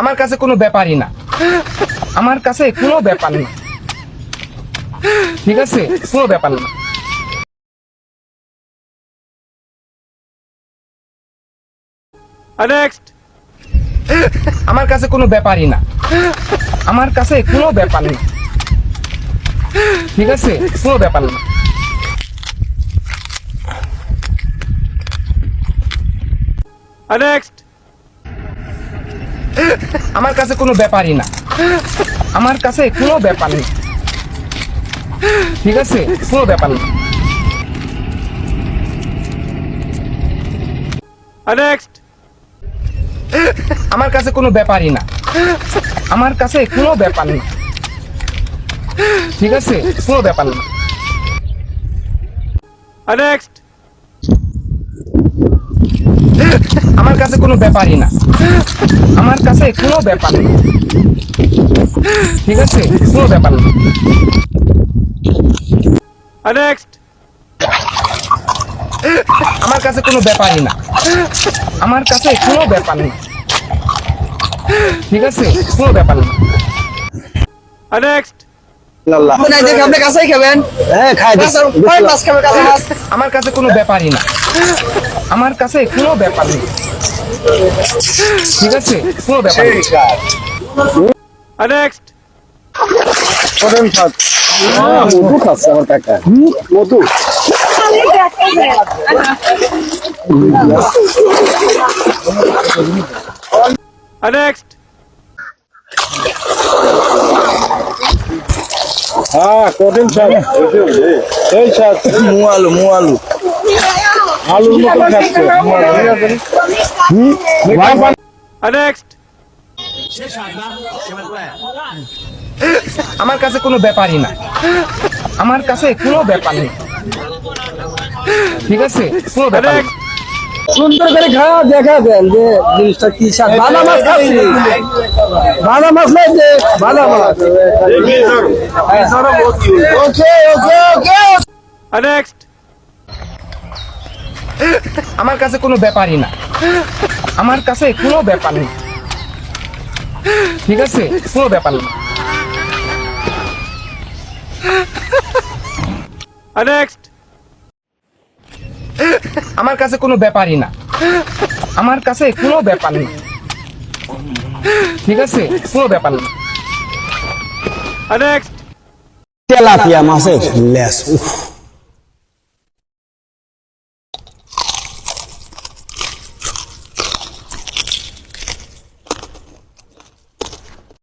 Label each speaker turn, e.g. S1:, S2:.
S1: আমার কাছে কোনো ব্যাপারই না। আমার কাছে কোনো ব্যাপার না। ঠিক আছে? কোনো ব্যাপার না।
S2: নেক্সট
S1: আমার কাছে কোনো ব্যাপারই না। আমার কাছে কোনো ব্যাপার না। ঠিক আছে? কোনো ব্যাপার না।
S2: নেক্সট
S1: আমার কাছে কোনো ব্যাপারই না। আমার কাছে কোনো ব্যাপার নেই। ঠিক আছে? কোনো ব্যাপার না
S2: নেক্সট
S1: আমার কাছে কোনো ব্যাপারই না। আমার কাছে কোনো ব্যাপার নেই। ঠিক আছে? কোনো ব্যাপার না
S2: নেক্সট
S1: আমার কাছে কোনো ব্যাপারই না। আমার কাছে কোনো ব্যাপার নেই ঠিক আছে? কোনো ব্যাপার না।
S2: নেক্সট
S1: আমার কাছে কোনো ব্যাপারই না। আমার কাছে কোনো ব্যাপার নেই ঠিক আছে? কোনো ব্যাপার না।
S2: নেক্সট
S3: হ্যাঁ
S1: আমার কাছে কোনো ব্যাপারই না। আমার কাছে কোনো ব্যাপার নেই ঠিক আছে? কোনো ব্যাপার নেই
S2: নেক্সট
S3: করেন খাত। মধু খাচ্ছে আমার কাকা। মধু
S2: নেক্সট
S3: হ্যাঁ কঠিন শাক এই শাক মুয়ালু মুয়ালু। আলুর মতো খাচ্ছে? হুম?
S2: নেক্সট
S1: আমার কাছে কোনো ব্যাপারই না। আমার কাছে কোনো ব্যাপার নেই ঠিক আছে? কোনো ব্যাপার
S4: সুন্দর করে খাওয়া দেখা দেন যে জিনিসটা কি মাছ খাচ্ছি। মাছ নাই যে মাছ। ওকে ওকে ওকে
S2: নেক্সট
S1: আমার কাছে কোনো ব্যাপারই না। আমার কাছে কোনো ব্যাপার নেই ঠিক আছে? কোনো ব্যাপার না। আমার কাছে কোনো ব্যাপারই না। আমার কাছে কোনো ব্যাপার নেই ঠিক আছে? কোনো ব্যাপার না।
S2: নেক্সট
S3: তেলাপিয়া মাছের লেস উফ।